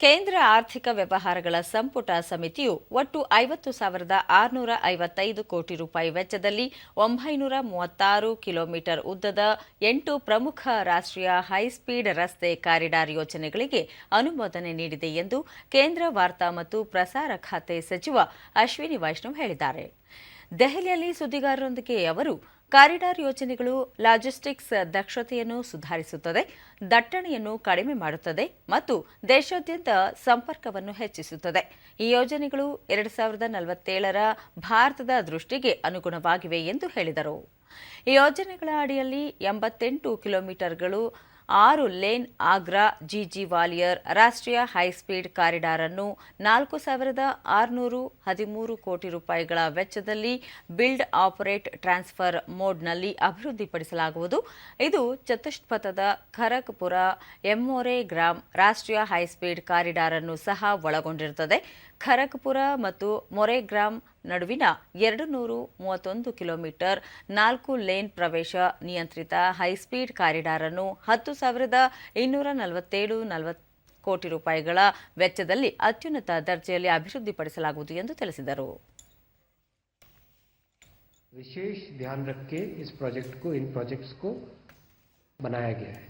ಕೇಂದ್ರ ಆರ್ಥಿಕ ವ್ಯವಹಾರಗಳ ಸಂಪುಟ ಸಮಿತಿಯು ಒಟ್ಟು ಐವತ್ತು ಸಾವಿರದ ಆರುನೂರ ಐವತ್ತೈದು ಕೋಟಿ ರೂಪಾಯಿ ವೆಚ್ಚದಲ್ಲಿ ಒಂಬೈನೂರ ಮೂವತ್ತಾರು ಕಿಲೋಮೀಟರ್ ಉದ್ದದ ಎಂಟು ಪ್ರಮುಖ ರಾಷ್ಟ್ರೀಯ ಹೈಸ್ಪೀಡ್ ರಸ್ತೆ ಕಾರಿಡಾರ್ ಯೋಜನೆಗಳಿಗೆ ಅನುಮೋದನೆ ನೀಡಿದೆ ಎಂದು ಕೇಂದ್ರ ವಾರ್ತಾ ಮತ್ತು ಪ್ರಸಾರ ಖಾತೆ ಸಚಿವ ಅಶ್ವಿನಿ ವೈಷ್ಣವ್ ಹೇಳಿದ್ದಾರೆ. ದೆಹಲಿಯಲ್ಲಿ ಸುದ್ದಿಗಾರರೊಂದಿಗೆ ಅವರು, ಕಾರಿಡಾರ್ ಯೋಜನೆಗಳು, ಲಾಜಿಸ್ಟಿಕ್ಸ್ ದಕ್ಷತೆಯನ್ನು ಸುಧಾರಿಸುತ್ತದೆ, ದಟ್ಟಣೆಯನ್ನು ಕಡಿಮೆ ಮಾಡುತ್ತದೆ ಮತ್ತು ದೇಶಾದ್ಯಂತ ಸಂಪರ್ಕವನ್ನು ಹೆಚ್ಚಿಸುತ್ತದೆ. ಈ ಯೋಜನೆಗಳು ಎರಡು ಸಾವಿರದ ನಲವತ್ತೇಳರ ಭಾರತದ ದೃಷ್ಟಿಗೆ ಅನುಗುಣವಾಗಿವೆ ಎಂದು ಹೇಳಿದರು. ಈ ಯೋಜನೆಗಳ ಅಡಿಯಲ್ಲಿ ಎಂಬತ್ತೆಂಟು ಕಿಲೋಮೀಟರ್ಗಳು ಆರು ಲೇನ್ ಆಗ್ರಾ ಜಿಜಿ ವಾಲಿಯರ್ ರಾಷ್ಟ್ರೀಯ ಹೈಸ್ಪೀಡ್ ಕಾರಿಡಾರ್ ಅನ್ನು ನಾಲ್ಕು ಸಾವಿರದ ಆರುನೂರು ಹದಿಮೂರು ಕೋಟಿ ರೂಪಾಯಿಗಳ ವೆಚ್ಚದಲ್ಲಿ ಬಿಲ್ಡ್ ಆಪರೇಟ್ ಟ್ರಾನ್ಸ್ಫರ್ ಮೋಡ್ನಲ್ಲಿ ಅಭಿವೃದ್ಧಿಪಡಿಸಲಾಗುವುದು. ಇದು ಚತುಷ್ಪಥದ ಖರಗ್ಪುರ ಎಮ್ಮೋರೆ ಗ್ರಾಮ್ ರಾಷ್ಟ್ರೀಯ ಹೈಸ್ಪೀಡ್ ಕಾರಿಡಾರ್ ಅನ್ನು ಸಹ ಒಳಗೊಂಡಿರುತ್ತದೆ. ಖರಗ್ಪುರ ಮತ್ತು ಮೊರೆಗ್ರಾಮ್ ನಡುವಿನ ಎರಡು ನೂರು ಮೂವತ್ತೊಂದು ಕಿಲೋಮೀಟರ್ ನಾಲ್ಕು ಲೇನ್ ಪ್ರವೇಶ ನಿಯಂತ್ರಿತ ಹೈಸ್ಪೀಡ್ ಕಾರಿಡಾರ್ ಅನ್ನು ಹತ್ತು ಸಾವಿರದ ಇನ್ನೂರ ನಲವತ್ತೇಳು ನಲವತ್ತು ಕೋಟಿ ರೂಪಾಯಿಗಳ ವೆಚ್ಚದಲ್ಲಿ ಅತ್ಯುನ್ನತ ದರ್ಜೆಯಲ್ಲಿ ಅಭಿವೃದ್ಧಿಪಡಿಸಲಾಗುವುದು ಎಂದು ತಿಳಿಸಿದರು विशेष ध्यान रख के इस प्रोजेक्ट को इन प्रोजेक्ट्स को बनाया गया है